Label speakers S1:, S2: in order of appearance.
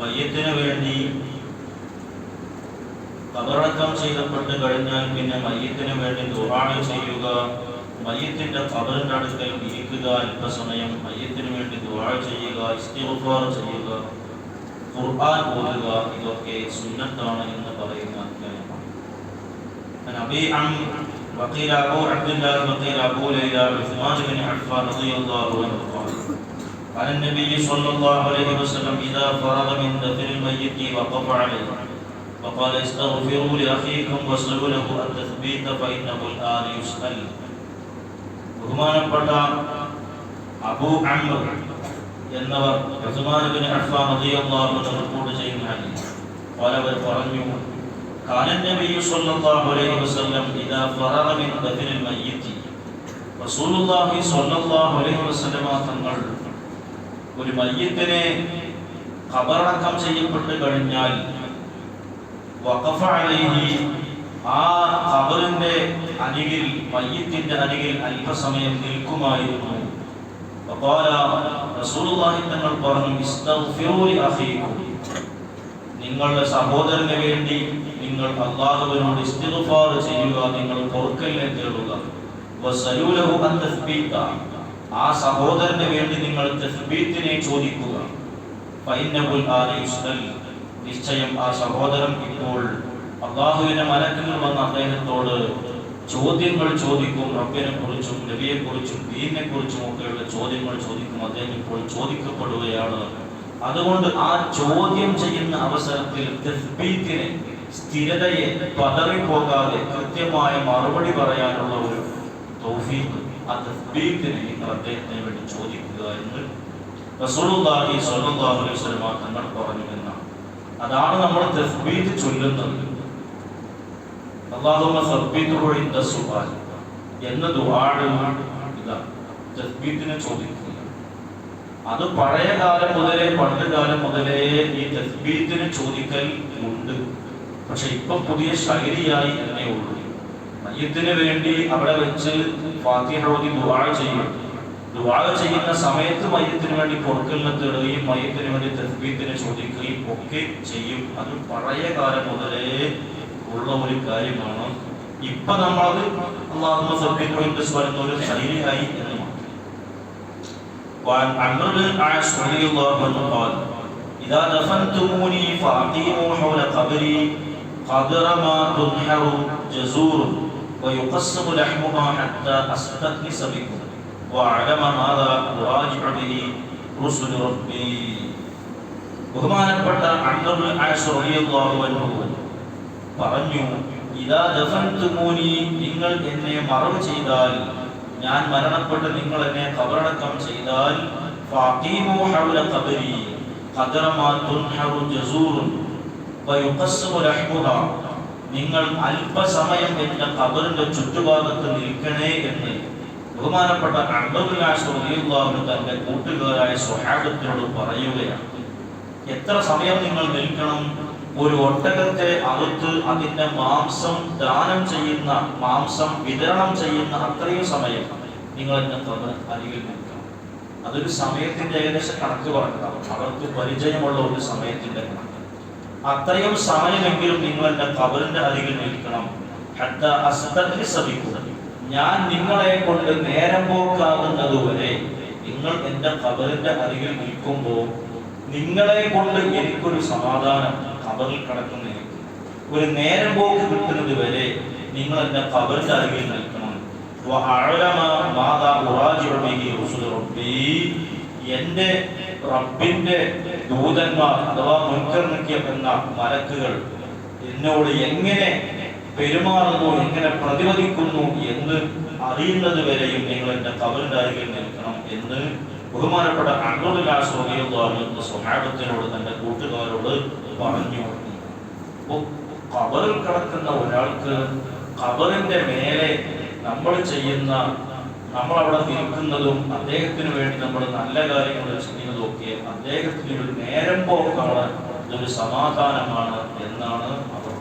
S1: മയ്യത്തിന് വേണ്ടി കബറടക്കം ചെയ്തപ്പെട്ട് കഴിഞ്ഞാൽ പിന്നെ മയ്യത്തിന് വേണ്ടി ദുആ ചെയ്യുക മയ്യത്തിന്റെ കബറിന്റെ അടുക്കൽ ഇരിക്കുക അല്പസമയം മയ്യത്തിന് വേണ്ടി ദുആ ചെയ്യുക ഇസ്തിഗ്ഫാർ ചെയ്യുക ഖുർആൻ ഓതുക ഇതൊക്കെ സുന്നത്താണ് എന്ന് പറയുന്ന കാര്യമാണ് عن أبي عمرو وقيل أبو عبد الله وقيل أبو ليلى عثمان بن عفان رضي الله عنه قال قال النبي صلى الله عليه وسلم إذا فرغ من دفن الميت وقف عليه وقال استغفروا لأخيكم واسألوا له التثبيت فإنه الآن يسأل ബഹുമാനപ്പെട്ട അബൂ അംർ എന്നവർ ഉസ്മാൻ ബിൻ അഫ്ഫാൻ റളിയല്ലാഹു അൻഹു റിപ്പോർട്ട് ചെയ്യുന്ന ഹദീസ് അവർ പറഞ്ഞു قال النبي صلى الله عليه وسلم إذا فرغ من دفن الميت رسول الله صلى الله عليه وسلم തങ്ങൾ ഒരു മയ്യത്തിനെ ഖബറടക്കം ചെയ്യപ്പെട്ട് കഴിഞ്ഞാൽ വഖഫ അലൈഹി ആ ഖബറിന്റെ അരികിൽ മയ്യത്തിന്റെ അരികിൽ അല്പസമയം നിൽക്കുമായിരുന്നു. വഖാല റസൂലുള്ളാഹി തങ്ങൾ പറഞ്ഞു ഇസ്തഗ്ഫിറൂ ലിഅഖീകും നിങ്ങളുടെ സഹോദരന് വേണ്ടി നിങ്ങൾ അള്ളാഹുവിനോട് ഇസ്തിഗ്ഫാർ ചെയ്യുക നിങ്ങൾ പൊറുക്കലിനെ തേടുക. വസലൂ ലഹു അൻ തസ്ബീത. ആ സഹോദരന് വേണ്ടി നിങ്ങൾ തസ്ബീത്തിനെ ചോദിക്കുക. നിശ്ചയം ആ സഹോദരൻ ഇപ്പോൾ അള്ളാഹുവിന്റെ മലക്കുകൾ വന്ന അദ്ദേഹത്തോട് ചോദ്യങ്ങൾ ചോദിക്കും. റബ്ബിനെ കുറിച്ചും നബിയെ കുറിച്ചും ദീനിനെ കുറിച്ചും ഒക്കെയുള്ള ചോദ്യങ്ങൾ ചോദിക്കും. അദ്ദേഹം ഇപ്പോൾ ചോദിക്കപ്പെടുകയാണ്. അതുകൊണ്ട് ആ ചോദ്യം ചെയ്യുന്ന അവസരത്തിൽ തസ്ബീത്തിനെ സ്ഥിരതയെ പതറിപ്പോകാതെ കൃത്യമായ മറുപടി പറയാനുള്ള ഒരു തൗഫീഖ് ആ തസ്ബീത്തിനെ നിങ്ങൾ അദ്ദേഹത്തിന് വേണ്ടി ചോദിക്കുക എന്ന് റസൂലുള്ളാഹി സ്വല്ലല്ലാഹു അലൈഹി വസല്ലം തങ്ങൾ പറഞ്ഞു എന്നാണ്. അതാണ് നമ്മൾ തസ്ബീത്ത് ചൊല്ലുന്നത്. അല്ലാഹുമ്മ സബ്ബിത്ഹു ഇൻദ സുബാൻ എന്ന ദുആണ് ഇതാ. തസ്ബീത്തിനെ ചോദിക്കുക. അത് പഴയ കാലം മുതലേ പണ്ട് കാലം മുതലേ ഈ തസ്ബീത്തിന് ചോദിക്കൽ ഉണ്ട്. പക്ഷെ ഇപ്പൊ പുതിയ ശൈലിയായി എന്നേ ഉള്ളൂ. മയ്യത്തിന് വേണ്ടി അവിടെ വെച്ച് ഫാത്തിഹ ഓതി ദുആ ചെയ്യും ദുആ ചെയ്യുന്ന സമയത്ത് മയ്യത്തിന് വേണ്ടി പൊറുക്കലിനെ തേടുകയും മയ്യത്തിന് വേണ്ടി തസ്ബീത്തിനെ ചോദിക്കുകയും ഒക്കെ ചെയ്യും അത് പഴയ കാലം മുതലേ ഉള്ള ഒരു കാര്യമാണ് ഇപ്പൊ നമ്മളത് അള്ളാഹുമ്മ സബ്ബിത്ഹു സ്വരം ഒരു ശൈലിയായി എന്ന് മാത്രം وعن عمرو بن العاص رضي الله عنه قال إذا دفنتموني فأقيموا حول قبري قدر ما تنحر جزور ويقسم لحمها حتى أستأنس بكم وأعلم ماذا أراجع به رسل ربي ബഹുമാനപ്പെട്ട അംറുൽ ആസ് റളിയല്ലാഹു അൻഹു പറഞ്ഞു ഇദാ ദഫൻതുമൂനി നിങ്ങൾ എന്നെ മറവ് ചെയ്താൽ ഞാൻ മരണപ്പെട്ട് നിങ്ങൾ എന്നെ ഖബറടക്കം ചെയ്താൽ ഫാഖീമു ഹൗല ഖബരി ഖദറ മാ തുൻഹറു ജസൂറുൻ വയുഖസ്സമു ലഹ്മുഹാ നിങ്ങൾ അല്പസമയം എന്റെ കബറിന്റെ ചുറ്റുഭാഗത്ത് നിൽക്കണേ എന്ന് ബഹുമാനപ്പെട്ട തന്റെ കൂട്ടുകാരായ സ്വഹാബത്തിനോട് പറയുകയാണ്. എത്ര സമയം നിങ്ങൾ നിൽക്കണം? ഒരു ഒട്ടകത്തെ അറുത്ത് അതിന്റെ മാംസം ദാനം ചെയ്യുന്ന മാംസം വിതരണം ചെയ്യുന്ന അത്രയും സമയം നിങ്ങൾ എന്നെ തൊട്ട് അരികിൽ നിൽക്കണം. അതൊരു സമയത്തിന്റെ ഏകദേശം കണക്ക് പറഞ്ഞതാണ്. അവർക്ക് പരിചയമുള്ള ഒരു സമയത്തിന്റെ കണക്ക്. അത്രയും സമയമെങ്കിലും നിങ്ങൾ എന്റെ കബറിന്റെ അരികിൽ നിൽക്കണം. ഞാൻ നിങ്ങളെ കൊണ്ട് നേരം പോക്കാകുന്നത് വരെ നിങ്ങൾ എന്റെ കബറിന്റെ അരികിൽ നിൽക്കുമ്പോൾ നിങ്ങളെ കൊണ്ട് എനിക്കൊരു സമാധാനം കബറിൽ കിടക്കുന്ന. ഒരു നേരം പോക്ക് കിട്ടുന്നത് വരെ നിങ്ങൾ എന്റെ കബറിന്റെ അരികിൽ നിൽക്കണം. എന്റെ റബ്ബിന്റെ ദൂതന്മാർ അഥവാ മുൻകർ നിൽക്കിയ എന്ന മലക്കുകൾ എന്നോട് എങ്ങനെ പെരുമാറുന്നു എങ്ങനെ പ്രതിപദിക്കുന്നു എന്ന് അറിയുന്നത് വരെയും നിങ്ങൾ എന്റെ കവലിന്റെ അരികിൽ നിൽക്കണം എന്ന് ബഹുമാനപ്പെട്ട അബ്ദുല്ലാസ്വലിയുള്ള സ്വഹാബത്തിനോട് തന്റെ കൂട്ടുകാരോട് പറഞ്ഞു. കബറിൽ കിടക്കുന്ന ഒരാൾക്ക് കബറിന്റെ മേലെ നമ്മൾ ചെയ്യുന്ന നമ്മൾ അവിടെ നിൽക്കുന്നതും അദ്ദേഹത്തിന് വേണ്ടി നമ്മൾ നല്ല കാര്യങ്ങൾ ചെയ്യുന്നതും ഒക്കെ അദ്ദേഹത്തിന് ഒരു നേരം പോക്കാണ് ഇതൊരു സമാധാനമാണ് എന്നാണ് അവർ